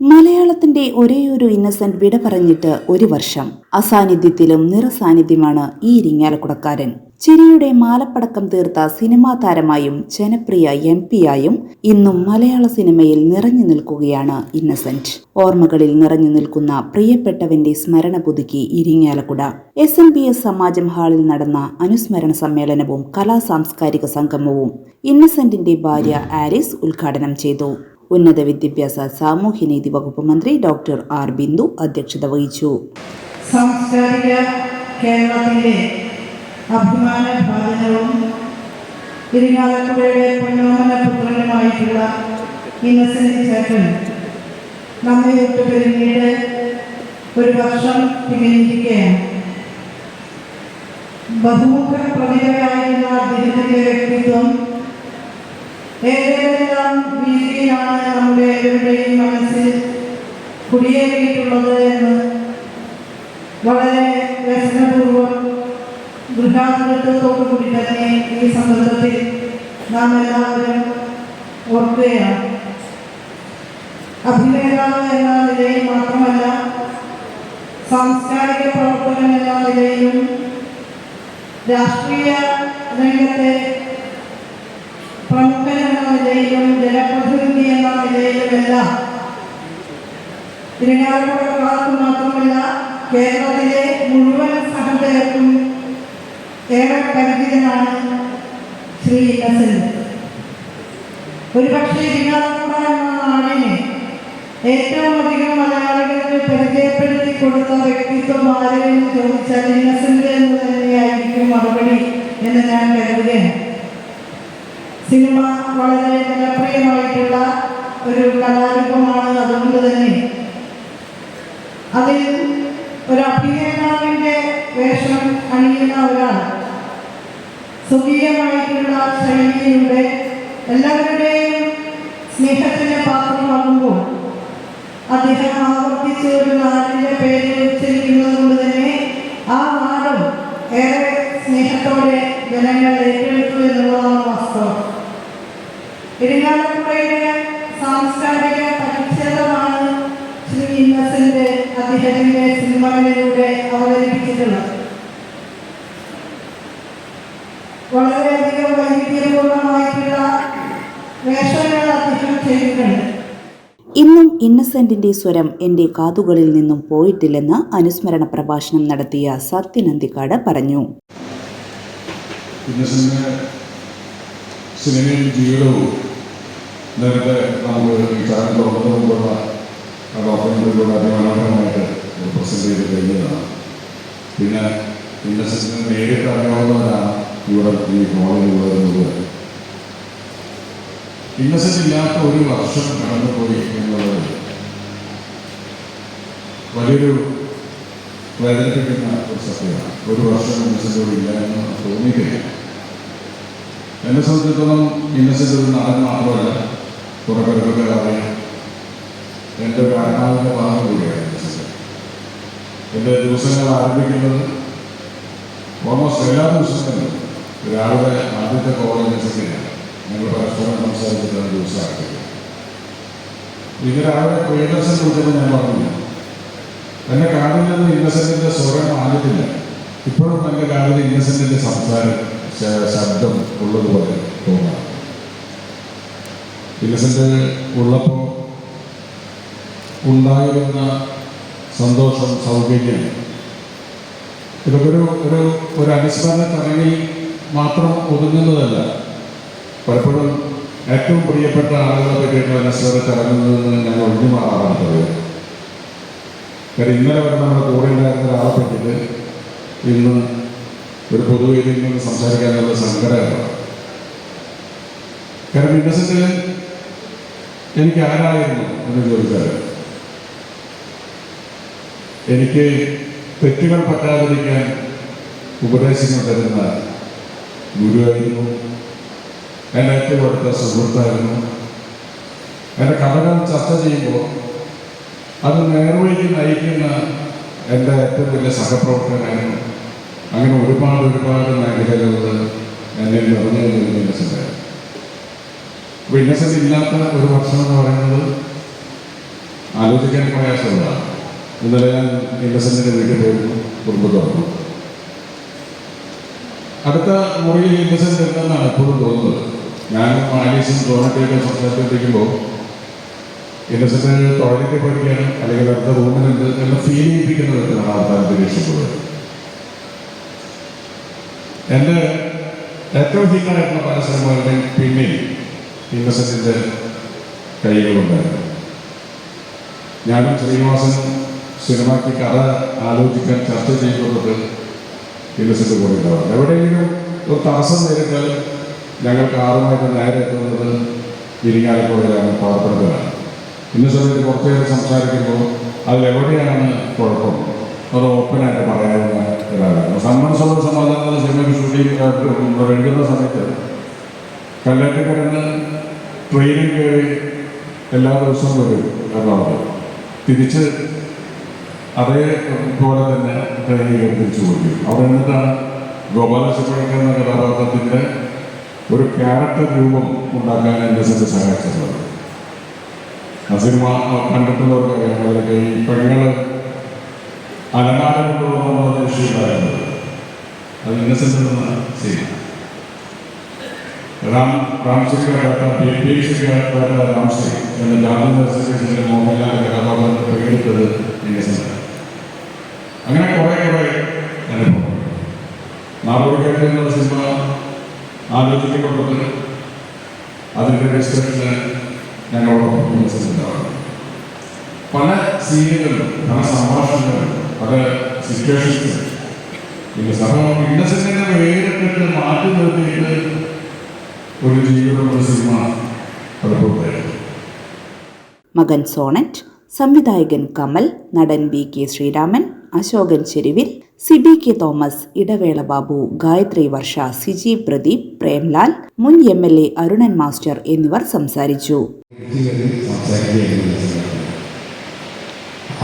മലയാളത്തിന്റെ ഒരേയൊരു ഇന്നസെന്റ് വിട പറഞ്ഞിട്ട് ഒരു വർഷം. അസാന്നിധ്യത്തിലും നിറസാന്നിധ്യമാണ് ഈ ഇരിങ്ങാലക്കുടക്കാരൻ. ചിരിയുടെ മാലപ്പടക്കം തീർത്ത സിനിമാ താരമായും ജനപ്രിയ എം പിയായും ഇന്നും മലയാള സിനിമയിൽ നിറഞ്ഞു നിൽക്കുകയാണ് ഇന്നസെന്റ് ഓർമ്മകളിൽ നിറഞ്ഞു നിൽക്കുന്ന പ്രിയപ്പെട്ടവന്റെ സ്മരണ പുതുക്കി Irinjalakuda. S N B S Samajam ഹാളിൽ നടന്ന അനുസ്മരണ സമ്മേളനവും കലാ സാംസ്കാരിക സംഗമവും ഇന്നസെന്റിന്റെ ഭാര്യ ആരിസ് ഉദ്ഘാടനം ചെയ്തു. ഉന്നത വിദ്യാഭ്യാസ സാമൂഹ്യനീതി വകുപ്പ് മന്ത്രി ഡോക്ടർ ആർ ബിന്ദു അധ്യക്ഷത വഹിച്ചു. സാംസ്കാരിക കേരളത്തിന്റെ അഭിമാന ഒരു വർഷം തികഞ്ഞിരിക്കുകയാണ്. ബഹുമുഖ പ്രതിഭയായിരുന്ന അദ്ദേഹത്തിന്റെ വ്യക്തിത്വം ഏതെല്ലാം രീതിയിലാണ് നമ്മുടെ ഏവരുടെയും മനസ്സിൽ കുടിയേറിയിട്ടുള്ളത് എന്ന് വളരെ വ്യസനപൂർവം ഗൃഹാതുരത്വത്തോടു കൂടി തന്നെ ഈ സന്ദർഭത്തിൽ നാം എല്ലാവരും ഓർക്കുകയാണ്. അഭിനേതാവ് എന്ന നിലയിൽ മാത്രമല്ല സാംസ്കാരിക പ്രവർത്തകൻ എന്ന നിലയിലും രാഷ്ട്രീയ രംഗത്തെ നിലയിലും ജനപ്രതിനിധി എന്ന നിലയിലുമെല്ലാം. തിരുനാളുകാർക്ക് മാത്രമല്ല കേരളത്തിലെ മുഴുവൻ സഹോദരർക്കും ഏറെ പരിചിതനാണ് ശ്രീ ഇന്നസെന്റ് ഒരുപക്ഷെ തിരുനാളുകുട എന്ന നാടിനെ ഏറ്റവും അധികം മലയാളികൾക്ക് പരിചയപ്പെടുത്തി കൊടുത്ത വ്യക്തിത്വം ആരെന്ന് ചോദിച്ചാൽ ഇന്നസെന്റ് എന്ന് തന്നെയായിരിക്കും മറുപടി എന്ന് ഞാൻ കരുതുകയാണ്. സിനിമ വളരെ ജനപ്രിയമായിട്ടുള്ള ഒരു കലാരൂപമാണ് അതുകൊണ്ട് തന്നെ. അതിൽ ഒരു അഭിനേതാവിന്റെ വേഷം അണിയുന്ന ഒരാൾ സ്വകീയമായിട്ടുള്ള ശൈലിയിലൂടെ എല്ലാവരുടെയും സ്നേഹത്തിന് പാത്രമാകുമ്പോൾ അദ്ദേഹം ആവർത്തിച്ച് ഒരു നാടിന്റെ പേര് ഉച്ചരിക്കുന്നത് കൊണ്ട് തന്നെ ആ നാടും ഏറെ സ്നേഹത്തോടെ ജനങ്ങൾ ഏറ്റെടുത്തു എന്നുള്ളതാണ് വാസ്തവം. ഇരിങ്ങാലക്കുടയുടെ സാംസ്കാരിക പരിച്ഛേദമാണ് ശ്രീ ഇന്നസെന്റ് അദ്ദേഹത്തിന്റെ സിനിമകളിലൂടെ അവതരിപ്പിച്ചിട്ടുള്ളത്. വളരെയധികം വൈവിധ്യപൂർണമായിട്ടുള്ള വേഷങ്ങൾ അദ്ദേഹം ചെയ്തിട്ടുണ്ട്. ഇന്നും ഇന്നസെന്റിന്റെ സ്വരം എന്റെ കാതുകളിൽ നിന്നും പോയിട്ടില്ലെന്ന് അനുസ്മരണ പ്രഭാഷണം നടത്തിയ സത്യനന്ദിക്കാട് പറഞ്ഞു. ഇന്നസെന്റ് സിനിമയും ജീവിതവും നേരത്തെ നമുക്ക് ഈ ചാനൽ തുറന്നത് കൊണ്ടുള്ള ആ ഡോക്യുമെന്റിലൂടെ അതിമനോഹരമായിട്ട് പ്രസന്റ് ചെയ്ത് കഴിഞ്ഞതാണ്. പിന്നെ ഇന്നസെന്റിനെ നേരിട്ട് അറിയാവുന്നവരാണ് ഇവിടെ ഈ ഹോളിലുള്ളത് വരുന്നത് ഇന്നസെന്റ് ഇല്ലാത്ത ഒരു വർഷം കടന്നുപോയി എന്നുള്ളത് വലിയൊരു വേദനിപ്പിക്കുന്ന ഒരു സത്യമാണ്. ഒരു വർഷം ഇന്നസെന്റോട് ഇല്ല എന്ന് തോന്നിയിട്ടില്ല എന്നെ സംബന്ധിച്ചിടത്തോളം ഇന്നസെന്റ് ഒരു നടൻ മാത്രമല്ല. അറിയാം എന്റെ ഒരു ആത്മാവിന്റെ ഭാഗം കൂടിയാണ് എന്റെ ദിവസങ്ങൾ ആരംഭിക്കുന്നത് ഓൾമോസ്റ്റ് എല്ലാ ദിവസങ്ങളും രാവിലെ ആദ്യത്തെ ഇന്നസെന്റിനാണ് ഞങ്ങൾ പരസ്പരം സംസാരിച്ചിട്ടാണ് ദിവസം ആരംഭിക്കുന്നത് ഇത് രാവിലെ പ്രിയദർശൻ വിളിച്ചപ്പോൾ ഞാൻ പറഞ്ഞു എന്നെ കാണുന്നത് ഇന്നസെന്റിന്റെ സ്വരം ആയിട്ടില്ല ഇപ്പോഴും എന്റെ കാണുന്നത് ഇന്നസെന്റിന്റെ സംസാരം ശബ്ദം ഉള്ളതുപോലെ തോന്നാം ഇന്നസെന്റ് ഉള്ളപ്പോൾ ഉണ്ടായിരുന്ന സന്തോഷം സൗകര്യം. ഇതൊക്കെ ഒരു ഒരു ഒരു അനുസ്മരണ ചടങ്ങിൽ മാത്രം ഒതുങ്ങുന്നതല്ല. പലപ്പോഴും ഏറ്റവും പ്രിയപ്പെട്ട ആളുകളെ പറ്റിയിട്ടുള്ള അനുസ്മരണ ചടങ്ങിൽ നിന്ന് ഞങ്ങൾ ഒഴിഞ്ഞു മാറാറാണ് പതിവ് കാര്യം ഇന്നലെ വരെ നമ്മുടെ കൂടെ ഉണ്ടായിരുന്ന ഒരാളെ പറ്റിയിട്ട് ഇന്ന് ഒരു പൊതുവേദിയിൽ നിന്ന് സംസാരിക്കാനുള്ള സങ്കടമാണ് കാരണം ഇന്നസെന്റ് എനിക്ക് ആരായിരുന്നു എന്ന് ചോദിച്ചാൽ എനിക്ക് തെറ്റുകൾ പറ്റാതിരിക്കാൻ ഉപദേശങ്ങൾ തരുന്ന ഗുരുവായിരുന്നു. എന്റെ ഏറ്റവും അടുത്ത സുഹൃത്തായിരുന്നു. എന്റെ കഥകൾ ചർച്ച ചെയ്യുമ്പോൾ അത് നേർവഴിക്ക് നയിക്കുന്ന എന്റെ ഏറ്റവും വലിയ സഹപ്രവർത്തകനായിരുന്നു അങ്ങനെ ഒരുപാട് ഒരുപാട് മേഖലകളിൽ എന്നെ നിറഞ്ഞു നിൽക്കുന്ന ഇല്ലാത്ത ഒരു വർഷം എന്ന് പറയുന്നത് ആലോചിക്കാൻ പ്രയാസമുള്ളതാണ് ഇന്നലെ ഞാൻ ഇന്നസെന്റിന്റെ വീട്ടിൽ പോയിരുന്നു കുടുംബത്തോടൊപ്പം അടുത്ത മുറിയിൽ ഇന്നസെന്റ് ഉണ്ടെന്നാണ് എപ്പോഴും തോന്നുന്നത്. ഞാനും ആലീസും ടോയ്ലറ്റൊക്കെ സംസാരിച്ചുകൊണ്ടിരിക്കുമ്പോൾ ഇന്നസെന്റ് ടോയ്ലറ്റിൽ പോയിരിക്കുകയാണ് അല്ലെങ്കിൽ അടുത്ത റൂമിലുണ്ട് എന്ന് ഫീൽ ചെയ്യിപ്പിക്കുന്ന വിധത്തിലാണ് ആൾക്കാർ നിരീക്ഷിക്കുന്നത് എന്റെ ഏറ്റവും ഹിറ്റായിട്ടുള്ള പല സിനിമകളുടെയും പിന്നിൽ ഇന്നസെന്റിന്റെ കൈകളുണ്ടായിരുന്നു. ഞാനും ശ്രീനിവാസനും സിനിമയ്ക്ക് കഥ ആലോചിക്കാൻ ചർച്ച ചെയ്യുന്നത് ഇന്നസെന്റ് കൂടെ എവിടെയെങ്കിലും ഒരു തടസ്സം നേരിട്ടാൽ ഞങ്ങൾക്ക് ആറുമായിട്ട് നേരെ എത്തുന്നത് ഇരിങ്ങാലക്കുടയിലാണ് പാർപ്പിടത്തിലാണ്. ഇന്നസെന്റ് സമയത്ത് നേരം സംസാരിക്കുമ്പോൾ അതിലെവിടെയാണ് കുഴപ്പം? അത് ഓപ്പണായിട്ട് പറയാവുന്ന ഒരാളാണ്. സന്മനസ്സുള്ള സിനിമ സിനിമയ്ക്ക് ഷൂട്ടിംഗ് എഴുതുന്ന സമയത്ത് കല്ലാറ്റിക്കരന്ന് ട്രെയിനിൽ കയറി എല്ലാ ദിവസവും വരും എറണാകുളം തിരിച്ച് അതേപോലെ തന്നെ ട്രെയിനിൽ തിരിച്ചു പോയി അവിടെ നിന്നിട്ടാണ് ഗോപാലകൃഷ്ണപ്പഴക്ക എന്ന കഥാപാത്രത്തിന്റെ ഒരു ക്യാരക്ടർ രൂപം ഉണ്ടാക്കാൻ എന്റെ സെറ്റ് സഹായിച്ചിട്ടുള്ളത്. ആ സിനിമ കണ്ടിട്ടുള്ളവർക്ക് അറിയാം. അവരൊക്കെ ഈ പെണ്ണുകൾ അലങ്കാരം കൊണ്ടുപോകുന്ന വിഷയമായിരുന്നത് അത് ഇന്നസെന്റ് എന്ന राम राम श्री का कहता पी पी श्री का कहता राम श्री എന്ന ജാതി നഴ്സറി മോഹൻലാലിന്റെ കഥാപാത്രം പ്രകടിത്തത് ഇന്നസെന്റ് അങ്ങനെ കുറെ കുറെ അനുഭവം നാടോടിക്കാറ്റ് എന്നുള്ള സിനിമ ആലോചിക്കപ്പെട്ടത് അതിൻ്റെ ഡിസ്കഷന് ഞങ്ങളോടൊപ്പം ഇന്നസെന്റ് ഉണ്ടാവണം പല സീനുകളിലും പല സംഭാഷണങ്ങളിലും പല സിറ്റുവേഷൻസിലും പിന്നെ സമയം ഇന്നസെന്റിനെ വേറിട്ടിട്ട് മാറ്റി നിർത്തിയിട്ട് ഒരു മകൻ സോണറ്റ് സംവിധായകൻ കമൽ നടൻ B K Sreeraman Ashokan Cheruvil Sibi K Thomas Idavela Babu Gayathri Varsha Siji Pradeep Premlal മുൻ M L A Arunan master എന്നിവർ സംസാരിച്ചു.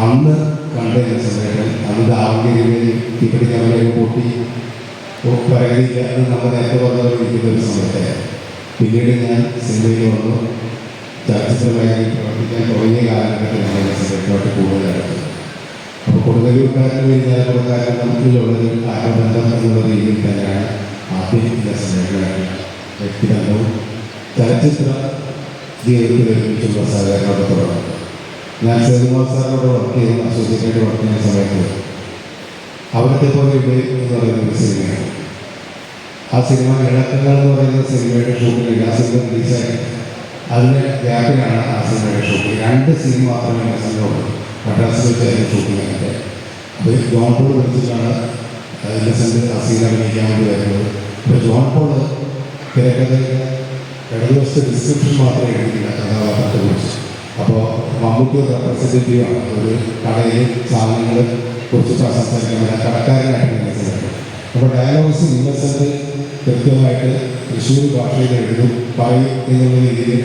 അന്ന് കണ്ട നമ്മൾ നേരത്തെ പറഞ്ഞ ഒരു സമയത്ത് പിന്നീട് ഞാൻ സിനിമയിൽ വന്നു. ചലച്ചിത്രമായി പ്രവർത്തിക്കാൻ തുടങ്ങിയ കാലഘട്ടത്തിലാണ് ഞാൻ സിനിമയോട്ട് കൂടുതലായിട്ട് അപ്പോൾ കൊടുങ്ങല്ലൂർക്കാരനും വിചാരക്കാരനും തമ്മിലുള്ളൊരു ആരബന്ധം എന്നുള്ള രീതിയിൽ തന്നെയാണ് ആദ്യം ചില സിനിമകളാണ് വ്യക്തിബന്ധവും ചലച്ചിത്ര ജീവിതത്തിൽ ഒരുമിച്ചുള്ള തുടങ്ങും ഞാൻ ശ്രീകുമാർ സാറിനോട് വർക്ക് ചെയ്യുന്ന അസോസിയേറ്റഡ് വർക്ക് ചെയ്യുന്ന സമയത്ത് അവരുടെ പോലെ എന്ന് പറയുന്ന ഒരു സിനിമയാണ്. ആ സിനിമ ഇളക്കങ്ങൾ എന്ന് പറയുന്ന സിനിമയുടെ ഷൂട്ടിംഗ് ആ സിനിമ റിലീസായി അതിന്റെ ഗ്യാപ്പിലാണ് ആ സിനിമയുടെ ഷൂട്ടിംഗ് രണ്ട് സീൻ മാത്രമേ ആ സിനിമ ഉള്ളൂ മദ്രാസിൽ വെച്ചായിരുന്നു ഷൂട്ടിംഗ് അതിന്റെ അപ്പോൾ ജോൺ പോൾ വിളിച്ചിട്ടാണ് ഇന്നസെന്റ് ആ സീൻ അഭിനയിക്കാൻ വേണ്ടി വരുന്നത് അപ്പോൾ ജോൺ പോൾ തിരക്കഥയുടെ ഇടതുവശത്തെ ഡിസ്ക്രിപ്ഷൻ മാത്രമേ എഴുതിയില്ല കഥാപാത്രത്തെ കുറിച്ച് അപ്പോൾ മമ്മൂട്ടി ഒരു റെപ്രസെന്റേറ്റീവാണ് ഒരു കടയിൽ സാധനങ്ങൾ കുറിച്ച് സംസാരിക്കാൻ വേണ്ടി കടക്കാരനായിട്ട് ഇന്നസെന്റ് അപ്പോൾ ഡയലോഗ്സ് ഇന്നസെന്റ് കൃത്യമായിട്ട് തൃശ്ശൂർ ഭാഷയിൽ എഴുതും പറയും എന്നുള്ള രീതിയിൽ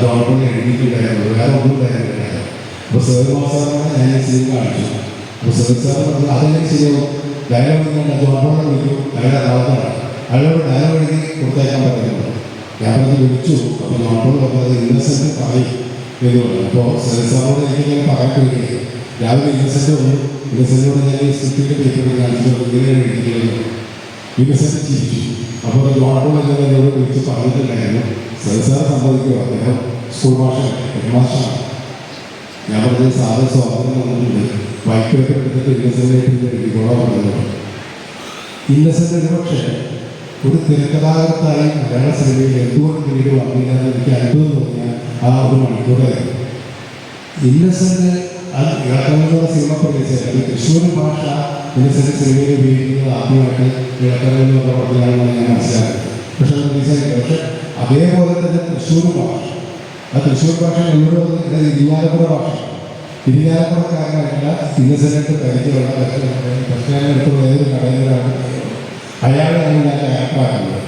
ഗവൺമെന്റ് എഴുതിയിട്ടുണ്ടായിരുന്നു വേറെ ഒന്നും തയ്യാറുണ്ടായിരുന്നു അപ്പോൾ സേർമാസാറിനെ ഞാൻ സീൻ കാണിച്ചു. അപ്പോൾ സേർ സാർ പറഞ്ഞു അതെല്ലാം ശരിയാവും. ഡയലോഗ് ഞാൻ ഗവൺമെന്റ് വിളിക്കും അയാളുടെ എറണാകുളത്താണ് അയാളോട് ഡയലോഗ് എഴുതി കൊടുത്തേക്കാൻ പറ്റുന്നുണ്ട് ഞാൻ പറഞ്ഞ് വിളിച്ചു. അപ്പോൾ ഗവൺമെന്റ് പറഞ്ഞത് ഇന്നസെന്റ് പറയും എന്ന് പറഞ്ഞു. അപ്പോൾ സേർ സാറിനോട് എനിക്ക് ഞാൻ പറയാൻ കഴിയുകയും രാവിലെ ഇന്നസെന്റ് വന്നു. ഇന്നസെന്റോട് ഞാൻ സ്ക്രിപ്റ്റിന്റെ പേപ്പർ കാണിച്ചു. ഇങ്ങനെയാണ് എഴുതിക്കുന്നത് വികസനം ചിരിച്ചു അപ്പോൾ എന്നത് എന്നോട് വിളിച്ച് പറഞ്ഞിട്ടുണ്ടായിരുന്നു. സൽസാർ സംഭവിക്കുക അദ്ദേഹം സ്കൂൾ ഭാഷ ഹെഡ്മാസ്റ്ററാണ് ഞാൻ പറഞ്ഞത് സാറ് സ്വാതന്ത്ര്യം വന്നിട്ടുണ്ട്. പേപ്പർ എടുത്തിട്ട് ഇന്നസെന്റായിട്ട് പറഞ്ഞത് ഇന്നസെന്റ് ഒരു പക്ഷേ ഒരു തിരക്കഥാകൃത്തായി മലയാള സിനിമയിൽ എന്തുകൊണ്ട് പിന്നീട് വന്നില്ല എന്ന് എനിക്ക് അത്ഭുതം തോന്നിയ ആ ഒരു മണിക്കൂറായിരുന്നു. ഇന്നസെന്റ് അത് ഇളക്കങ്ങളുടെ സിനിമ പ്രവേശിച്ചത് തൃശ്ശൂർ ഭാഷ ഇന്നസെന്റ് സിനിമയിൽ ഉപയോഗിക്കുന്നത് ആദ്യമായിട്ട് എന്നുള്ള പദത്തിലാണെന്നാണ് ഞാൻ മനസ്സിലാക്കുന്നത്. പക്ഷെ റിലീസായില്ല പക്ഷെ അതേപോലെ തന്നെ തൃശ്ശൂർ ഭാഷ. ആ തൃശ്ശൂർ ഭാഷ എന്നോട് ഇരിങ്ങാലക്കുട ഭാഷ. ഇരിങ്ങാലക്കുടക്കാരനായിട്ടുള്ള ഇന്നസെന്റ് പരിചയമുള്ള പ്രശ്നത്തിലുള്ള ഏത് കടയിലാണ് അയാളെയാണ് ഞാൻ ക്യാരക്ടറാക്കുന്നത്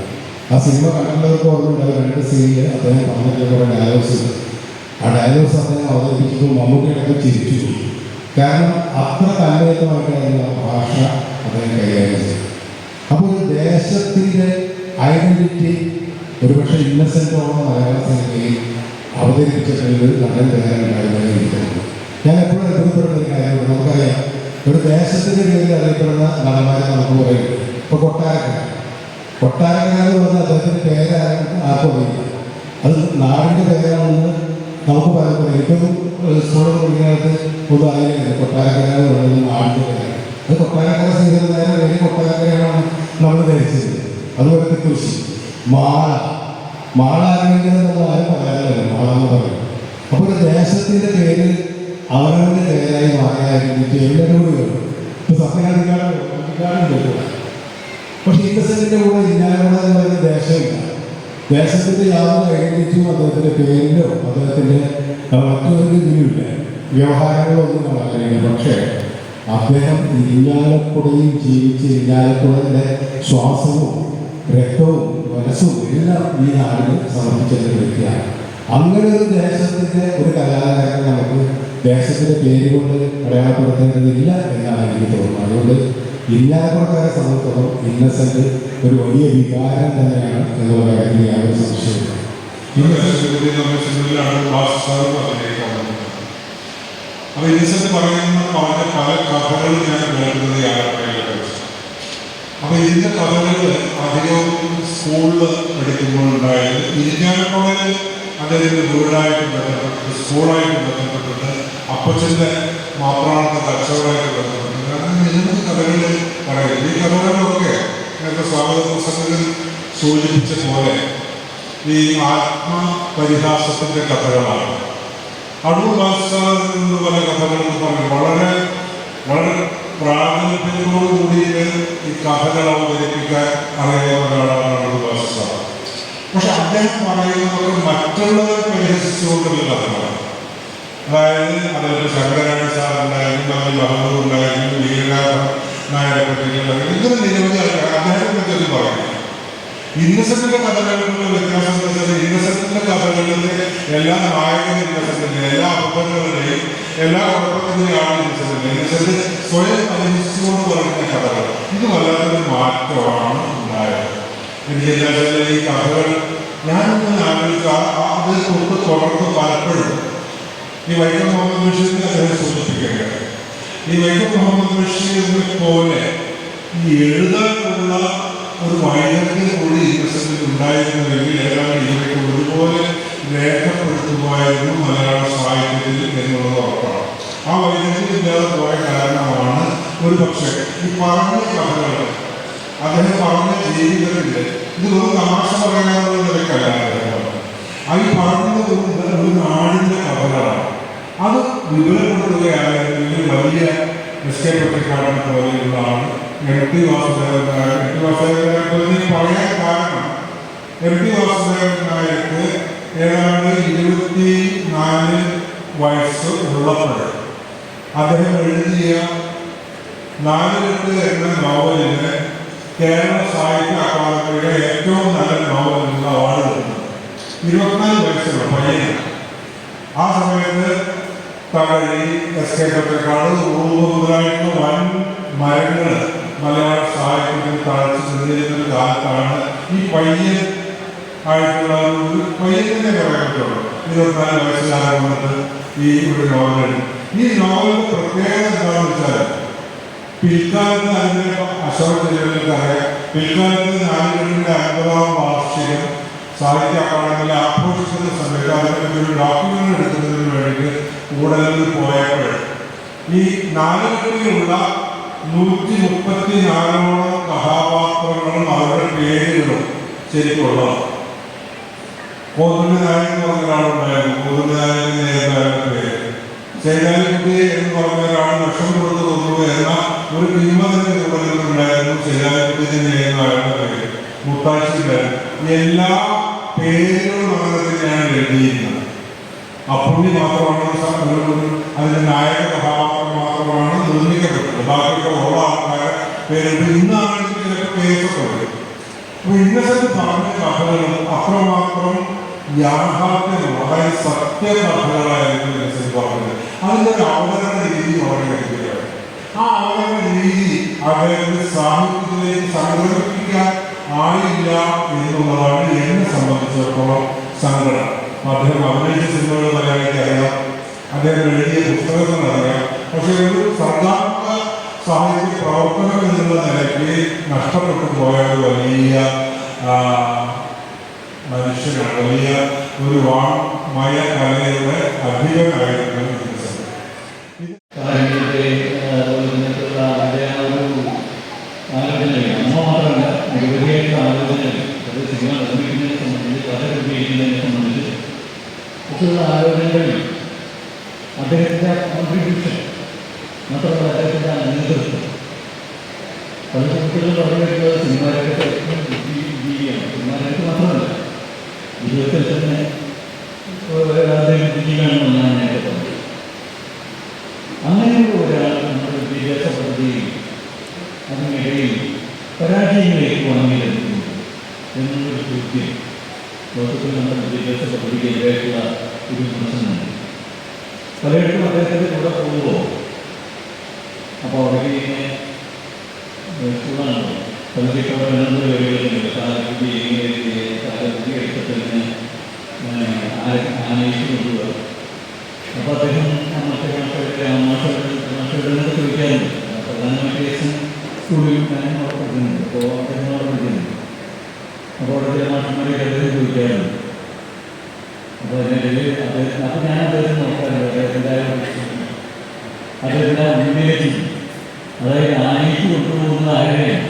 ആ സിനിമ കണ്ടുള്ളവർക്ക് ഓർമ്മയുണ്ടാവും രണ്ട് സീനിൽ അദ്ദേഹം പറഞ്ഞിട്ടുള്ള ഡയലോഗ്സ്. ആ ഡയലോഗ്സ് അദ്ദേഹം അവതരിപ്പിച്ചപ്പോൾ മമ്മൂട്ടിയൊക്കെ ചിരിച്ചു. കാരണം അത്ര തന്മയത്വമായിട്ടായിരുന്നു ആ ഭാഷ അദ്ദേഹം കൈകാര്യം ചെയ്തത്. അപ്പോൾ ഒരു ദേശത്തിന്റെ ഐഡന്റിറ്റി ഒരുപക്ഷെ ഇന്നസെന്റോളം മലയാള സിനിമയിൽ അവതരിപ്പിച്ചിട്ടുള്ളത് നടൻ തയ്യാറുണ്ടായിരുന്നെന്ന് എനിക്ക് ഞാൻ എപ്പോഴും അനുഭവപ്പെടുന്ന ഒരു കാര്യമാണ്. നമുക്കറിയാം ഒരു ദേശത്തിന്റെ പേരിൽ അറിയപ്പെടുന്ന നടന്മാരെ നമുക്ക് പറയും. ഇപ്പോൾ കൊട്ടാരക്കര. കൊട്ടാരക്കര എന്ന് പറഞ്ഞാൽ അദ്ദേഹത്തിന്റെ പേരാരും ആർക്കും അറിയില്ല. അത് നാടിന്റെ പേരാണെന്ന് നമുക്ക് പറയാൻ ഏറ്റവും സ്കൂളിൽ പഠിക്കാനത്ത് ഒന്നും അറിയില്ല കൊട്ടാരക്കര നാടിന്റെ അത് കൊട്ടാരക്കര സീസൺ വലിയ കൊട്ടാരക്കരയാണ് നമ്മൾ ധരിച്ചത്. അതുപോലെ കൃഷി. മാള. മാള ആരംഭിക്കുന്നത് ആരും പറയാറില്ല. മാള എന്ന് പറയും. അപ്പോൾ ഒരു ദേശത്തിന്റെ പേര് അവരവരുടെ പേരായി മാറിയായിരുന്നു എല്ലാവരും കൂടി വരും ഇപ്പോൾ സത്യനാധികാരം പക്ഷേ ഇന്നസെന്റിന്റെ കൂടെ ഇല്ലാതെ പറയുന്ന ദേശമില്ല. ദേശത്തിന്റെ യാതൊരു ഐഡന്റിറ്റിയും അദ്ദേഹത്തിന്റെ പേരിലോ അദ്ദേഹത്തിന്റെ മറ്റൊരു ഇതിലുമില്ല വ്യവഹാരങ്ങളോ ഒന്നും കാണാനില്ല പക്ഷേ അദ്ദേഹം ഇരിഞ്ഞാലക്കുടയിൽ ജീവിച്ച് ഇരിഞ്ഞാലക്കുടയുടെ ശ്വാസവും രക്തവും മനസ്സും എല്ലാം ഈ നാടിന് സമർപ്പിച്ച ഒരു വ്യക്തിയാണ്. അങ്ങനെ ഒരു ദേശത്തിന്റെ ഒരു കലാകാരനെ നമുക്ക് ദേശത്തിന്റെ പേര് കൊണ്ട് അടയാളപ്പെടുത്തേണ്ടതില്ല എന്നാണ് എനിക്ക് തോന്നുന്നത്. അതുകൊണ്ട് ഇരിഞ്ഞാലക്കുടക്കാരെ സംബന്ധിച്ചിടത്തോളം ഇന്നസെന്റ് ഒരു വലിയ വികാരം തന്നെയാണ് എന്നുള്ള കാര്യത്തിൽ യാതൊരു സംശയമില്ല ഇന്നസെന്റ് ഞാൻ കേൾക്കുന്നത് അപ്പച്ചന്റെ മാപ്രാണത്തെ കച്ചവടമായിട്ട് ബന്ധപ്പെട്ട് നിരവധി കഥകളിൽ പറയുന്നത് ഈ കഥകളിലൊക്കെ നേരത്തെ സ്വാഗത പ്രസംഗത്തിൽ സൂചിപ്പിച്ച പോലെ ഈ ആത്മപരിഹാസത്തിന്റെ കഥകളാണ്. അടൂർ ഭാഷയിൽ നിന്ന് പല കഥകളും പറഞ്ഞു വളരെ വളരെ പ്രാഗൽഭ്യത്തോടുകൂടി ഈ കഥകൾ അവതരിപ്പിക്കാൻ അറിയാവുന്ന ഒരാളാണ് അടൂർ ഭാഷ പക്ഷെ അദ്ദേഹം പറയുന്നത് മറ്റുള്ളവരെ പരിഹസിച്ചുകൊണ്ടുള്ള കഥകളാണ്. അതായത് അതൊരു ശങ്കരായ സാർ ഉണ്ടായിരുന്നു മല്ലി ബഹദൂർ ഉണ്ടായിരുന്നു വീരനാഥൻ നായരെ പറ്റിയിട്ടുള്ള ഇങ്ങനെ നിരവധി അദ്ദേഹത്തെ പറ്റി പറയുന്നു ഇന്നസെന്റിന്റെ കഥകളിലുള്ള വ്യത്യാസം എന്ന് വെച്ചാൽ ഇന്നസെന്റിന്റെ കഥകളിലെ എല്ലാ നായകൻ ഇന്നസെന്റിന്റെ എല്ലാ അബദ്ധങ്ങളുടെയും എല്ലാ കുഴപ്പത്തിന്റെയാണ് ഇന്നസെന്റ് ഇന്നസെന്റ് സ്വയം അഭിനയിച്ചുകൊണ്ട് പറയുന്ന കഥകൾ ഇത് വല്ലാത്തൊരു മാറ്റമാണ് ഉണ്ടായത്. എനിക്ക് ഈ കഥകൾ ഞാനൊന്നും ആലോചിച്ച അത് തൊട്ട് തുടർന്ന് പലപ്പോഴും ഈ വൈക്കം മുഹമ്മദ് ബഷീറിനെ അദ്ദേഹം ഈ വൈക്കം മുഹമ്മദ് ബഷീറിനെ പോലെ ഈ എഴുതാനുള്ള ഒരു വൈദഗ്ധ്യം കൂടി ഇന്നസെന്റിൽ ഉണ്ടായിരുന്നുവെങ്കിൽ ഏതാണ്ട് ഇവയ്ക്ക് ഒരുപോലെ രേഖപ്പെടുത്തുമായിരുന്നു മലയാള സാഹിത്യത്തിൽ എന്നുള്ളത് ഉറപ്പാണ്. ആ വൈദഗ്ധ്യം ഇല്ലാതെ പോയ കാരണമാണ് ഒരു പക്ഷേ ഈ പറഞ്ഞ കഥകൾ. അദ്ദേഹം പറഞ്ഞ ജീവിതത്തിൽ ഇത് ഒരു തമാശ പറയാനുള്ള പറഞ്ഞത്. ആ ഈ പറഞ്ഞത് ഒരു നാടിന്റെ കഥകളാണ് അത് വിപുലപ്പെടുത്തുകയാണെങ്കിൽ വലിയ നിശ്ചയപ്പെട്ടിട്ടാണ് പട്ടിക്കാടിനെ പോലെയുള്ള ആൾ M T Vasudevan Nair M T Vasudevan Nair പറയാൻ കാരണം എം ടി വാസുദേവൻ നായർക്ക് ഏതാണ്ട് ഇരുപത്തി നാല് വയസ്സ് ഉള്ളപ്പോൾ അദ്ദേഹം എഴുതിയ നാലുകെട്ട് എന്ന നോവലിന് കേരള സാഹിത്യ അക്കാദമിയുടെ ഏറ്റവും നല്ല നോവലിനുള്ള അവാർഡ് കിട്ടുന്നത് ഇരുപത്തിനാല് വയസ്സുള്ള പയ്യന് ആ സമയത്ത് തകഴി എസ് കെ പത്രക്കാട് മുതലായിട്ടുള്ള വൻ മരങ്ങൾ മലയാള സാഹിത്യത്തിൽ തഴച്ച് നിന്നിരുന്ന കാലത്താണ് ഈ പയ്യൻ ആയിട്ടുള്ള ഒരു പയ്യനെ പറയാൻ പറ്റുള്ളൂ ഇരുപത്തിനാല് വയസ്സിലാണ് ഈ ഒരു നോവൽ ഈ നോവലിന്റെ പ്രത്യേകത എന്താണെന്ന് വെച്ചാൽ പിൽക്കാലത്ത് അതിന്റെ അശോക ജില്ലയിലേക്ക് അറിയാം പിൽക്കാലത്ത് നാലുകളിന്റെ അൻപതാം വാർഷികം സാഹിത്യ അക്കാദമിയിൽ ആഘോഷിക്കുന്ന സമയത്ത് ഒരു ഡോക്യുമെന്റ് എടുക്കുന്നതിന് വേണ്ടി കൂടുതലിൽ പോയപ്പോൾ ഈ നാലുകളിലുള്ള നൂറ്റി മുപ്പത്തി നാലോളം കഥാപാത്രങ്ങളും അവരുടെ പേരുകളും ശരിക്കുള്ളതാണ്. കോതുണ്ണി നായകൻ എന്ന് പറഞ്ഞ ഒരാളുണ്ടായിരുന്നു നേതാവിന്റെ പേര്. ചേരാലിക്കുട്ടി എന്ന് പറഞ്ഞ ഒരാൾ ലക്ഷം കൊടുത്ത് എന്ന ഒരു കിംവദന്തി തുടരുന്നുണ്ടായിരുന്നു ചേരാലിക്കുട്ടി നേതാവിന്റെ പേര്. മുത്താച്ചിന്റെ എല്ലാ പേരുകളും അങ്ങനെ തന്നെയാണ് എഴുതിയിരുന്നത് അപ്പുണ്ണി മാത്രമാണ് അതിന്റെ നായക കഥാപാത്രം മാത്രമാണ് നിർമ്മിക്കപ്പെട്ടത്. ബാക്കിയൊക്കെ ഉള്ള ഇന്നാണ് കേസൊക്കെ വരും അപ്പൊ ഇന്നത്തെ പറഞ്ഞ കഥകൾ അത്രമാത്രം യാഥാർത്ഥ്യമാണ്. അതായത് സത്യകഥകളായിരുന്നു ഇന്നസെന്റ് പറഞ്ഞത്. അതിന്റെ ഒരു അവതരണ രീതി വളരെ ആ അവതരണ രീതി അദ്ദേഹത്തിന്റെ സാഹിത്യത്തിലേക്ക് സംഘടിപ്പിക്കാൻ ആയില്ല എന്നുള്ളതാണ് എന്നെ സംബന്ധിച്ചിടത്തോളം സങ്കടം. അദ്ദേഹം അഭിനയിച്ച സിനിമകൾ മലയാളിക്ക് അറിയാം അദ്ദേഹം എഴുതിയ പുസ്തകങ്ങൾ അറിയാം. പക്ഷേ ഒരു സർഗാത്മക സാഹിത്യ പ്രവർത്തനം എന്നുള്ള നിലയ്ക്ക് നഷ്ടപ്പെട്ടു പോയ ഒരു വലിയ മനുഷ്യനാണ്. വലിയ ഒരു വാമയ കലയുടെ അധികനായിരുന്നു ഇന്നസെന്റ്. സാഹിത്യത്തെ ഇതിനകത്തുള്ള അതിന്റെ ആ ഒരു ആലോചനകൾ അമ്മ മാത്രമല്ല നിരവധിയായിട്ടുള്ള ആലോചനകൾ അത് സിനിമ നിർമ്മിക്കുന്നതിനെ സംബന്ധിച്ച് കഥ രൂപീകരിക്കുന്നതിനെ സംബന്ധിച്ച് ഒക്കെയുള്ള ആലോചനകളിൽ അദ്ദേഹത്തിന്റെ കോൺട്രിബ്യൂഷൻ മാത്രമല്ല അദ്ദേഹത്തിന്റെ ആ നേതൃത്വം പല സുഹൃത്തുക്കളും പറഞ്ഞു വരുന്നത് സിനിമാ രംഗത്തെ ഏറ്റവും ബുദ്ധി ജീവിയാണ് സിനിമാ രംഗത്ത് മാത്രമല്ല ജീവിതത്തിൽ തന്നെ ഏഹ്, അദ്ദേഹം ബുദ്ധിജീവിയാണെന്ന് ഞാൻ നേരത്തെ പറഞ്ഞു അങ്ങനെയുള്ള ഒരാൾ നമ്മുടെ വിദ്യാഭ്യാസ പദ്ധതിയിൽ അതിനിടയിൽ പരാജയങ്ങളിലേക്ക് വന്നിരുന്നു ചോദ്യം ലോകത്തിൽ നമ്മുടെ വിദ്യാഭ്യാസ പദ്ധതിക്കെതിരായിട്ടുള്ള ഒരു വിമർശനമുണ്ട് പലയിടത്തും അദ്ദേഹത്തിന്റെ കൂടെ പോകുമ്പോൾ അപ്പോൾ അവിടെ ഇങ്ങനെ സ്കൂളാണല്ലോ. പലതൊക്കെ പതിനൊന്ന് വരെയുണ്ട് കാലബുദ്ധി എങ്ങനെ കാലബുദ്ധി എടുത്തിട്ട് ആനയിച്ചു കൊണ്ടുപോകുക അപ്പോൾ അദ്ദേഹം മറ്റേ മാഷയുടെ മാഷയുടെ മാഷയുടെ ചോദിക്കാറുണ്ട്. പ്രധാനമായിട്ട് സ്കൂളിൽ ഞാൻ അവിടെ പഠിക്കുന്നുണ്ട്. അപ്പോൾ അദ്ദേഹം അവിടെ പഠിക്കുന്നുണ്ട്. അപ്പോൾ അവിടെ ചില മാഷന്മാരെ അദ്ദേഹം ചോദിക്കാറുണ്ട്. അപ്പോൾ അതിനിടയിൽ അദ്ദേഹത്തിന് അപ്പോൾ ഞാൻ അദ്ദേഹത്തെ നോക്കാറുണ്ട്. അദ്ദേഹത്തിന്റെ അദ്ദേഹത്തിന്റെ മുന്നിലേക്ക് അതായത് ആനയിച്ച് കൊണ്ടുപോകുന്ന ആരെയാണ്?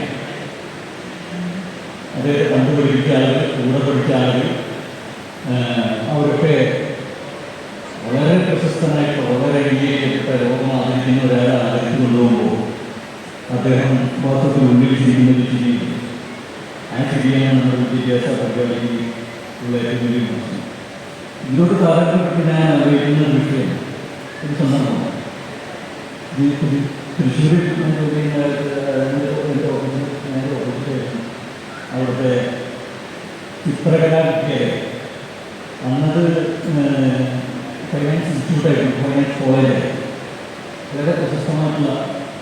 അദ്ദേഹത്തെ കണ്ടു പഠിപ്പിച്ച ആളുകൾ കൂടെ പഠിച്ച ആളുകൾ അവരൊക്കെ വളരെ പ്രശസ്തനായിട്ട് വളരെ അംഗീകരിക്കപ്പെട്ട ലോകം ആദരിക്കുന്ന ഒരാളെ ആദരിച്ചു കൊണ്ടുപോകുമ്പോൾ അദ്ദേഹം വാസ്തവത്തിൽ ഉന്നയിച്ചിരിക്കുന്നത് ശരിയാണ് ആ ശരിയാണ് നമ്മുടെ വിദ്യാഭ്യാസ പരിപാടിയിൽ ഉള്ള ഏറ്റവും വലിയ മോശം. ഇതിനോട് താരതമ്യപ്പെട്ട് ഞാൻ അറിയിക്കുന്ന വിഷയം ഒരു സന്ദർഭമാണ് തൃശ്ശൂരിൽ അവിടുത്തെ ചിത്രകലാ വിദ്യാലയം അന്നത് ഫൈനാൻസ് ഇൻസ്റ്റിറ്റ്യൂട്ടായിരുന്നു ഫൈനാൻസ് കോളേജായിരുന്നു വളരെ പ്രശസ്തമായിട്ടുള്ള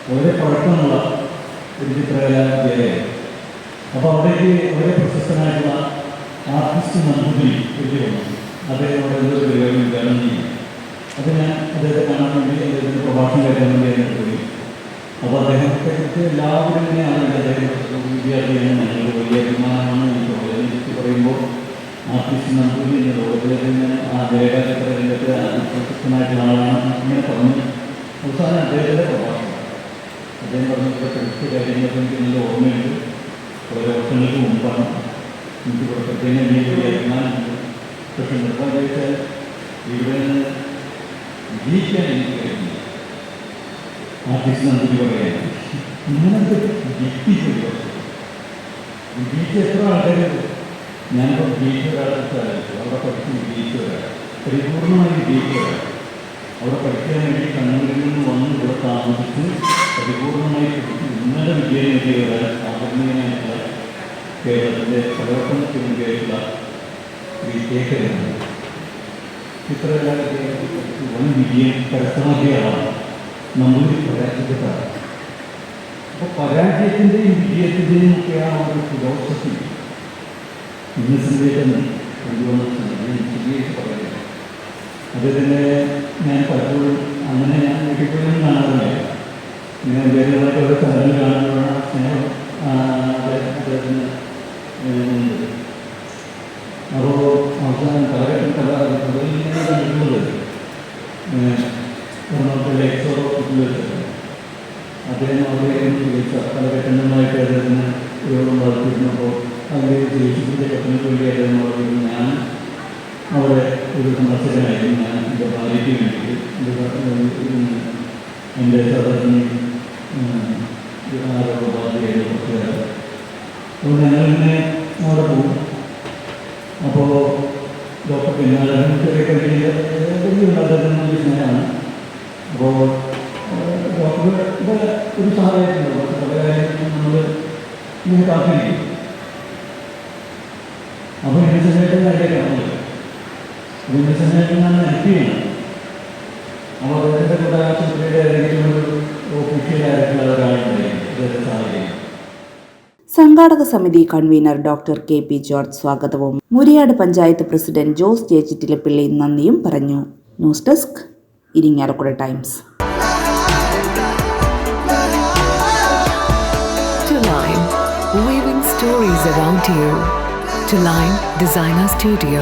വളരെ പഴക്കമുള്ള ഒരു ചിത്രകലാ വിദ്യാലയം അപ്പോൾ അവിടേക്ക് വളരെ പ്രശസ്തനായിട്ടുള്ള ആർട്ടിസ്റ്റ് നമ്പൂതിരി എഴുതി വന്നു അദ്ദേഹം അവിടെ എന്തോ പരിപാടി ഉദ്ഘാടനം ചെയ്യും അത് ഞാൻ അദ്ദേഹത്തെ കാണാൻ വേണ്ടി അദ്ദേഹത്തിന്റെ പ്രഭാഷണം കേൾക്കാൻ വേണ്ടി അതിനെ പോയി. അപ്പോൾ അദ്ദേഹത്തെ കുറിച്ച് എല്ലാവരും ഇങ്ങനെയാണ് അദ്ദേഹം വിദ്യാർത്ഥിയാണ് ഞങ്ങൾ വലിയ അഭിമാനമാണ് എനിക്ക് ചുറ്റി പറയുമ്പോൾ ആർട്ടിസ്റ്റ് നമ്പൂതിരി എന്ന ലോകത്തിലെ തന്നെ ആ ദേവചിത്ര രംഗത്ത് പ്രശസ്തനായിട്ടുള്ള ആളാണ് ഇങ്ങനെ പറഞ്ഞു. അവസാനം അദ്ദേഹത്തിന്റെ പ്രഭാഷണം. അദ്ദേഹം പറഞ്ഞപ്പോൾ കുറച്ച് കാര്യങ്ങളൊക്കെ എനിക്ക് നല്ല ഓർമ്മയുണ്ട്. വളരെ വർഷങ്ങൾക്ക് മുമ്പാണ് എനിക്ക് ഇവിടെ പ്രത്യേകം എനിക്ക് വലിയ അഭിമാനമുണ്ട് പക്ഷെ നിർഭാഗ്യം വെച്ചാൽ ഇവിടെ നിന്ന് വിജയിക്കാൻ എനിക്ക് കഴിഞ്ഞില്ല ആർട്ടിസ്റ്റ് നമ്പൂരി പറയാൻ ഇങ്ങനത്തെ വിജയിപ്പിച്ചു വിജയിച്ച എത്ര ആൾക്കാർ ഞാനിപ്പോൾ വിജയിച്ച ഒരാളെ സ്ഥലത്ത് അവിടെ പഠിച്ച് വിജയിച്ച ഒരാൾ പരിപൂർണമായി വിജയിച്ച ഒരാൾ അവിടെ പഠിക്കാൻ വേണ്ടി കണ്ണൂരിൽ നിന്ന് വന്ന് ഇവിടെ താമസിച്ച് പരിപൂർണമായി ഉന്നത വിജയം നേടിയ ഒരാൾ ആദരണീയനായിട്ടുള്ള കേരളത്തിന്റെ പലവട്ടം ചുമതലയായിട്ടുള്ള ശ്രീ കെ കരുണാകരൻ ചിത്രകലാലയത്തെ വൻ വിജയം കരസ്ഥമാക്കിയാണ് നമ്പൂരി അപ്പോൾ പരാജയത്തിന്റെയും വിജയത്തിന്റെയും ഒക്കെ ആ ഒരു ഫിലോസഫി. ഇന്നസെന്റ് തന്നെ കൊണ്ടുവന്നിട്ടുണ്ട് ഞാൻ വിജയിച്ച് പറയുന്നത് അദ്ദേഹത്തിന്റെ ഞാൻ പലപ്പോഴും അങ്ങനെ ഞാൻ വീട്ടിൽ കാണാറില്ല. ഇങ്ങനെ വേറെതായിട്ട് ഒരു സ്ഥലങ്ങൾ കാണുമ്പോഴാണ് സ്നേഹം അദ്ദേഹത്തിന്. അപ്പോൾ അവസാനം പലരും നിന്ന് കണ്ടിട്ടുള്ളത് എറണാകുളത്തെ എക്സോ അദ്ദേഹം അവിടെ ചോദിച്ച പല ഘട്ടങ്ങളിലായിട്ട് അദ്ദേഹത്തിന് രോഗം വളർത്തിയിരുന്നപ്പോൾ അതിന്റെ ചികിത്സിക്കുന്ന ഘട്ടങ്ങൾക്ക് വേണ്ടി അദ്ദേഹം ഞാൻ അവിടെ ഒരു സന്ദർശകനായിരുന്നു ഞാൻ എന്റെ ഭാര്യയ്ക്ക് വേണ്ടിയിട്ട് എന്റെ സഹോദരന് കുറച്ച് കാലം അപ്പോൾ ഞങ്ങളിങ്ങനെ അവിടെ പോകും. അപ്പോൾ ഡോക്ടർ പിന്നാലെ ചെറിയ കമ്പനിയിൽ അദ്ദേഹത്തിന് സ്നേഹമാണ് അപ്പോൾ ഡോക്ടറുടെ ഒരു സഹായത്തിനുണ്ട് ഡോക്ടർ പല കാര്യങ്ങളും നമ്മൾ ഇങ്ങനെ കാത്തിരിക്കും. അപ്പോൾ ഇന്നസെന്റായിട്ട് അതിന്റെ കാണുന്നത് ഇന്നസെന്റായിട്ട് ഞാൻ എത്തിയാണ് അപ്പോൾ അദ്ദേഹത്തിന്റെ കൂടെ ആശുപത്രിയുടെ ഏതെങ്കിലും ഒരു അദ്ദേഹത്തെ സംഘാടക സമിതി convener doctor K P George സ്വാഗതവും മുരിയാട് പഞ്ചായത്ത് പ്രസിഡന്റ് ജോസ് ജേച്ചിറ്റിലപ്പിള്ളി നന്ദിയും പറഞ്ഞു. News desk Irinjalakuda Times. To Line, weaving stories around you. To Line Designer Studio,